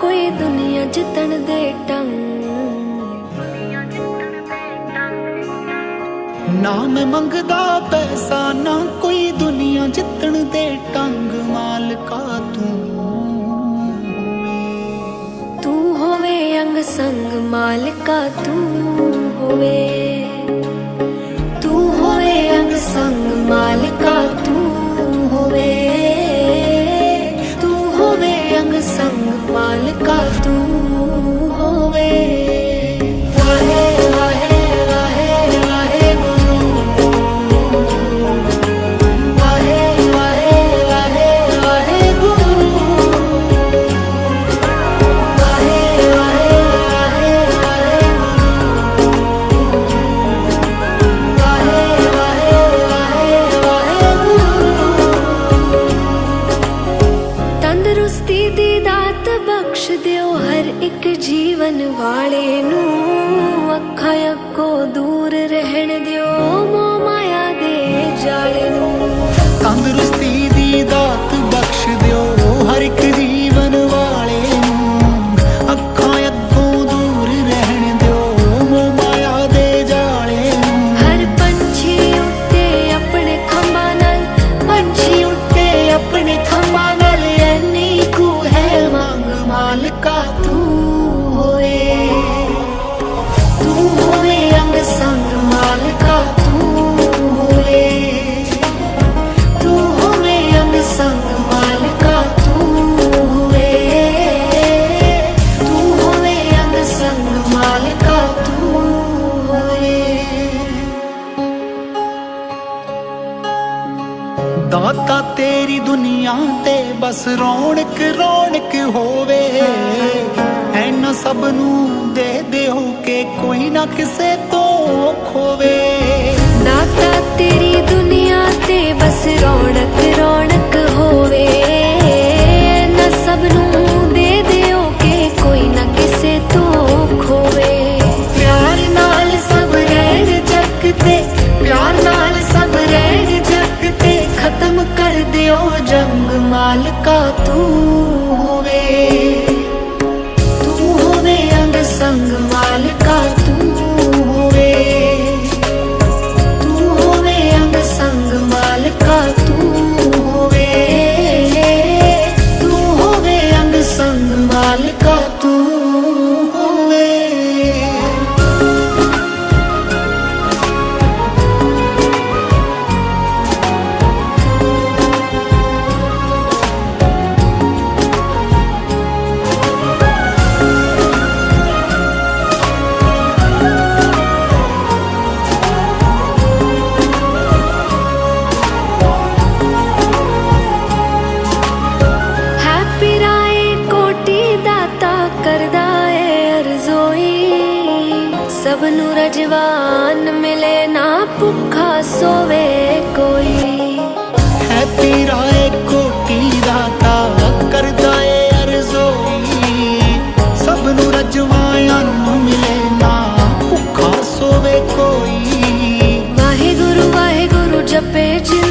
ਕੋਈ ਦੁਨੀਆ ਜਿੱਤਣ ਦੇ ਟੰਗ ਨਾ ਮੈਂ ਮੰਗਦਾ ਪੈਸਾ ਨਾ ਕੋਈ ਦੁਨੀਆ ਜਿੱਤਣ ਦੇ ਟੰਗ ਮਾਲਕਾ ਤੂੰ ਤੂੰ ਹੋਵੇ ਅੰਗ ਸੰਗ ਮਾਲਕਾ ਤੂੰ ਹੋਵੇ। ਤੂੰ ਹੋਵੇ ਅੰਗ ਸੰਗ ਮਾਲਕਾ को ਦਾਤਾ ਤੇਰੀ ਦੁਨੀਆ ਤੇ ਬਸ ਰੌਣਕ ਰੌਣਕ ਹੋਵੇ। ਐਨਾ ਸਭ ਨੂੰ ਦੇ ਦਿਓ ਕਿ ਕੋਈ ਨਾ ਕਿਸੇ ਤੋਂ ਖੋਵੇ ਦਾਤਾ ਤੇਰੀ ਦੁਨੀਆ ਤੇ ਬਸ ਰੌਣਕ ਰੌਣਕ ਹੋਵੇ। ਨਾ ਸਭ ਨੂੰ ਸਭ ਨੂੰ ਰਜਵਾਨ ਮਿਲੇ ਨਾ ਭੁੱਖਾ ਸੋਵੇ ਕੋਈ। ਹੈਪੀ ਰਾਏ ਕੋਟੀ ਦਾਤਾ ਕਰਦਾ ਏ ਅਰਜ਼ੋਈ ਸਭ ਨੂੰ ਰਜਵਾਇਆਂ ਨੂੰ ਮਿਲੇ ਨਾ ਭੁੱਖਾ ਸੋਵੇ ਕੋਈ। ਵਾਹਿਗੁਰੂ ਵਾਹਿਗੁਰੂ ਜਪੇ ਜਿੰਦੜੀ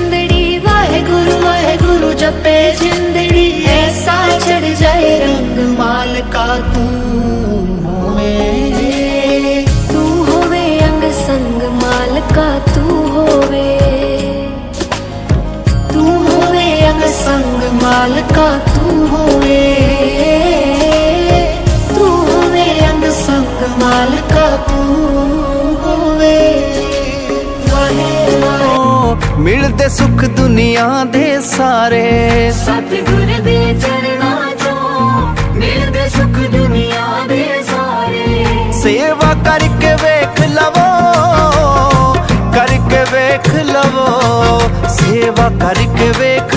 ਮਾਲਕਾ ਤੂੰ ਹੋਵੇ ਤੂੰ ਹੋਵੇ ਅੰਗ ਸੰਗ ਮਾਲਕਾ ਤੂੰ ਹੋਵੇ। ਵਾਹੇ ਵਾਹੇ ਮਿਲਦੇ ਸੁੱਖ ਦੁਨੀਆ ਦੇ ਸਾਰੇ। ਸਤਿਗੁਰ ਦੇ ਚਰਨਾਂ ਚੋਂ ਮਿਲਦੇ ਸੁਖ ਦੁਨੀਆ ਦੇ ਸਾਰੇ। ਸੇਵਾ ਕਰਕੇ ਵੇਖ ਲਵੋ ਕਰਕੇ ਵੇਖ ਲਵੋ। ਸੇਵਾ ਕਰਕੇ ਵੇਖ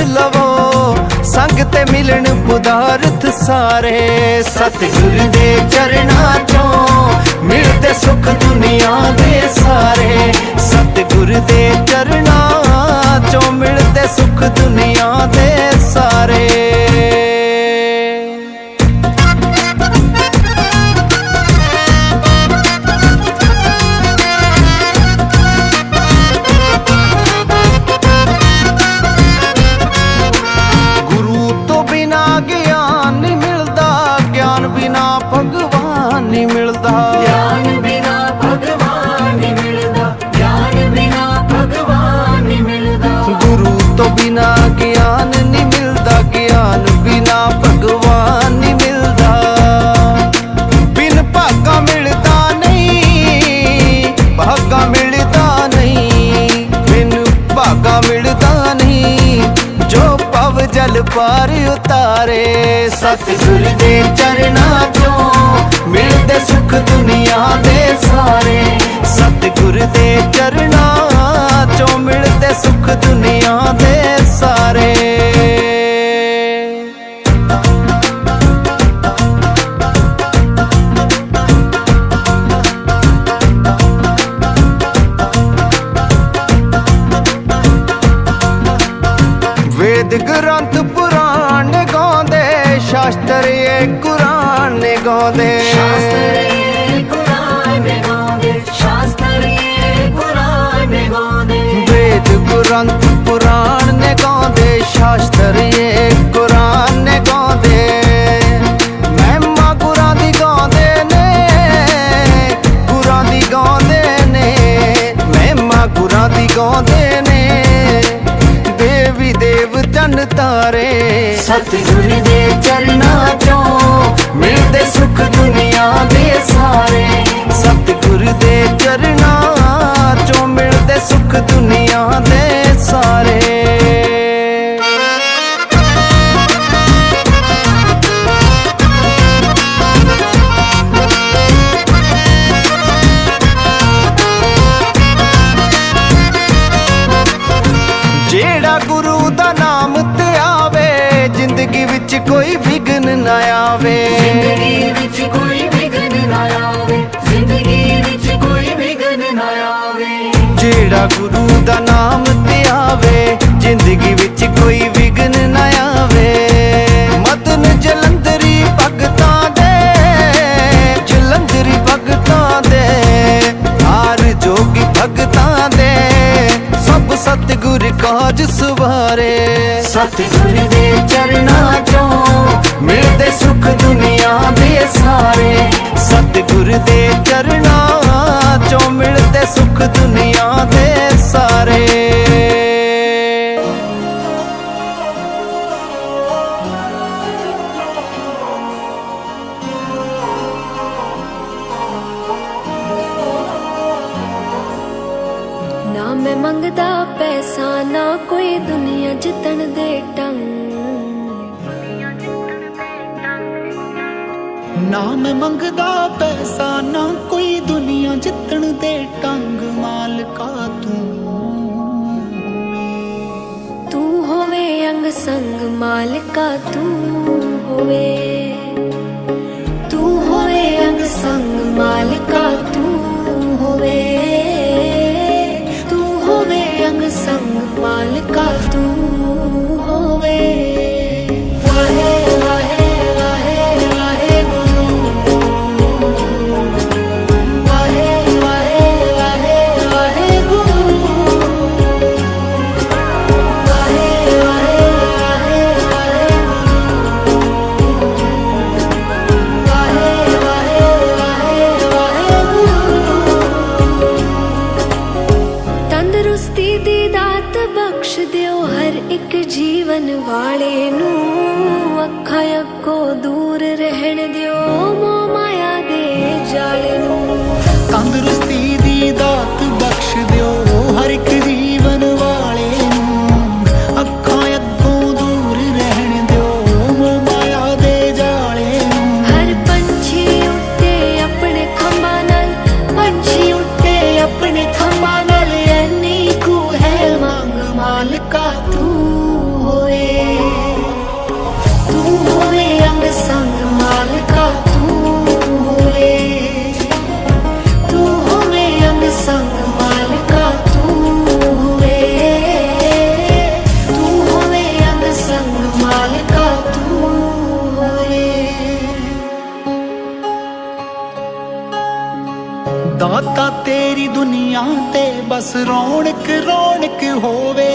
ਮਿਲਣ ਪਦਾਰਥ ਸਾਰੇ। ਸਤਿਗੁਰ ਦੇ ਚਰਨਾਂ ਚੋਂ ਮਿਲਦੇ ਸੁੱਖ ਦੁਨੀਆ ਦੇ ਸਾਰੇ। ਸਤਿਗੁਰ ਦੇ ਚਰਨਾਂ ਚੋਂ ਮਿਲਦੇ ਸੁੱਖ ਦੁਨੀਆ ਦੇ ਸਾਰੇ। ਪਾਰ ਉਤਾਰੇ। ਸਤਿਗੁਰ ਦੇ ਚਰਨਾਂ ਚੋਂ ਮਿਲਦੇ ਸੁਖ ਦੁਨੀਆ ਦੇ ਸਾਰੇ। ਸਤਿਗੁਰ ਦੇ ਚਰਨਾਂ ਚੋਂ ਮਿਲਦੇ ਸੁਖ ਦੁਨੀਆ ਦੇ ਸਾਰੇ। ਸ਼ਾਸਤਰ ਇਹ ਕੁਰਾਨ ਗਾਉਂਦੇ ਵੇਦ ਗ੍ਰੰਥ ਪੁਰਾਣ ਨੇ ਗਾਉਂਦੇ ਸ਼ਾਸਤਰ ਕੁਰਾਨ ਨੇ ਗਾਉਂਦੇ। ਮਹਿਮਾ ਗੁਰਾਂ ਦੀ ਗਾਉਂਦੇ ਨੇ ਗੁਰਾਂ ਦੀ ਗਾਉਂਦੇ ਨੇ ਮਹਿਮਾ ਗੁਰਾਂ ਦੀ ਗਾਉਂਦੇ ਨੇ। ਦੇਵੀ ਦੇਵ ਤਨ ਤਾਰੇ ਸਤਿਗੁਰ ਦੇ ਚਰਨਾਂ ਮਿਲਦੇ ਸੁਖ ਜਿਹੜਾ ਗੁਰੂ ਦਾ ਨਾਮ ਤੇ ਆਵੇ ਜ਼ਿੰਦਗੀ ਵਿੱਚ ਕੋਈ ਵਿਗਨ ਨਾ ਆਵੇ। ਮਦਨ ਜਲੰਧਰੀ ਭਗਤਾਂ ਦੇ ਜਲੰਧਰੀ ਭਗਤਾਂ ਦੇ ਹਾਰ ਜੋਗੀ ਭਗਤਾਂ ਦੇ। ਸਭ ਸਤਿਗੁਰ ਕਾਜ ਸਵਾਰੇ। ਸਤਿਗੁਰ ਦੇ ਚਰਨਾਂ ਚੋਂ ਮਿਲਦੇ ਸੁਖ ਦੁਨੀਆ ਦੇ ਸਾਰੇ। ਸਤਿਗੁਰ ਦੇ ਚਰਨਾਂ ਚੋਂ ਮਿਲਦੇ ਸੁਖ ਦੁਨੀਆ ਦੇ ਸਾਰੇ। ਨਾ ਮੈਂ ਮੰਗਦਾ ਪੈਸਾ ਨਾ ਕੋਈ ਦੁਨੀਆ ਜਿੱਤਣ ਦੇ ਟੰਗ ਨਾ ਮੈਂ ਮੰਗਦਾ ਪੈਸਾ ਨਾ ਹੋਵੇ ਅੰਗ ਸੰਗ ਮਾਲਕਾ ਤੂੰ ਹੋਵੇ। ਤੂੰ ਹੋਵੇ ਅੰਗ ਸੰਗ ਮਾਲਕਾ ਤੂੰ ਹੋਵੇ। ਤੂੰ ਹੋਵੇ ਅੰਗ ਸੰਗ ਮਾਲਕਾ ਤੂੰ ਦੇ ਦਾਤਾ ਤੇਰੀ ਦੁਨੀਆ ਤੇ ਬਸ ਰੌਣਕ ਰੌਣਕ ਹੋਵੇ।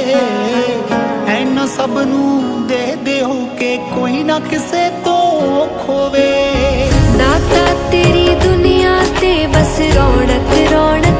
ਐਨਾ ਸਭ ਨੂੰ ਦੇ ਦੇ ਹੋ ਕੇ ਕੋਈ ਨਾ ਕਿਸੇ ਤੋਂ ਖੋਵੇ ਦਾਤਾ ਤੇਰੀ ਦੁਨੀਆ ਤੇ ਬਸ ਰੌਣਕ ਰੌਣਕ